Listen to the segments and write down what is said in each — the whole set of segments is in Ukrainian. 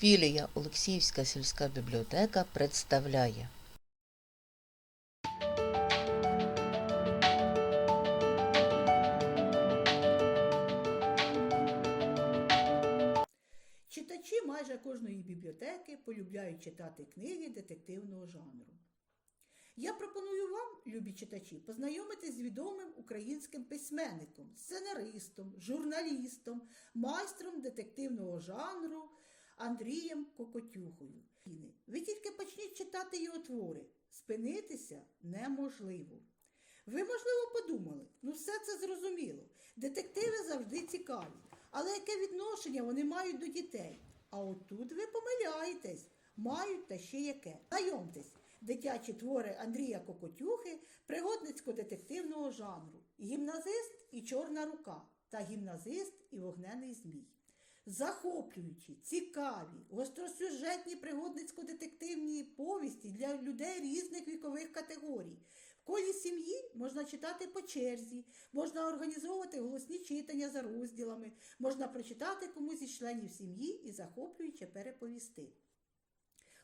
Філія Олексіївська сільська бібліотека представляє. Читачі майже кожної бібліотеки полюбляють читати книги детективного жанру. Я пропоную вам, любі читачі, познайомитись з відомим українським письменником, сценаристом, журналістом, майстром детективного жанру Андрієм Кокотюхою. Ви тільки почніть читати його твори. Спинитися неможливо. Ви, можливо, подумали, ну все це зрозуміло. Детективи завжди цікаві. Але яке відношення вони мають до дітей? А отут ви помиляєтесь, мають та ще яке. Знайомтесь, дитячі твори Андрія Кокотюхи пригодницько-детективного жанру, гімназист і чорна рука та гімназист і вогнений змій. Захоплюючі, цікаві, гостросюжетні пригодницько-детективні повісті для людей різних вікових категорій. В колі сім'ї можна читати по черзі, можна організовувати голосні читання за розділами, можна прочитати комусь із членів сім'ї і захоплююче переповісти.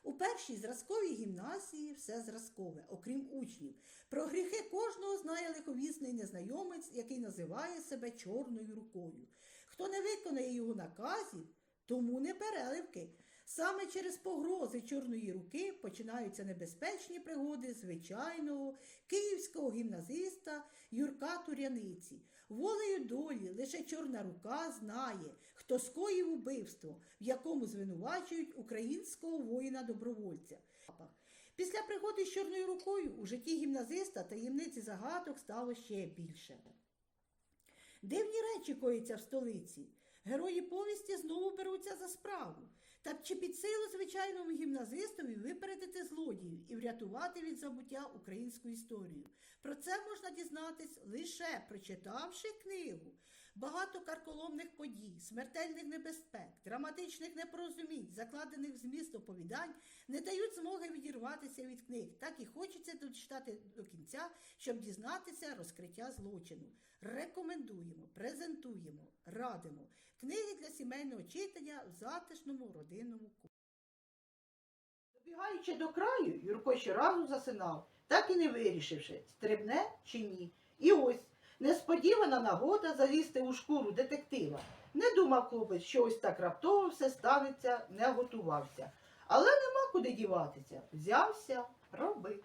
У першій зразковій гімназії все зразкове, окрім учнів. Про гріхи кожного знає лиховісний незнайомець, який називає себе чорною рукою. Хто не виконає його наказів, тому не переливки. Саме через погрози чорної руки починаються небезпечні пригоди звичайного київського гімназиста Юрка Туряниці. Волею долі лише чорна рука знає, хто скоїв убивство, в якому звинувачують українського воїна-добровольця. Після пригоди з чорною рукою у житті гімназиста таємниці загадок стало ще більше. Дивні речі коїться в столиці. Герої повісті знову беруться за справу. Та чи під силу звичайному гімназистові випередити злодіїв і врятувати від забуття українську історію? Про це можна дізнатись лише прочитавши книгу. Багато карколомних подій, смертельних небезпек, драматичних непорозумінь, закладених в зміст оповідань, не дають змоги відірватися від книг. Так і хочеться дочитати до кінця, щоб дізнатися розкриття злочину. Рекомендуємо, презентуємо, радимо книги для сімейного читання в затишному родинному колі. Добігаючи до краю, Юрко щоразу засинав, так і не вирішивши, стрибне чи ні. І ось несподівана нагода залізти у шкуру детектива. Не думав хлопець, що ось так раптово все станеться, не готувався. Але нема куди діватися. Взявся, роби.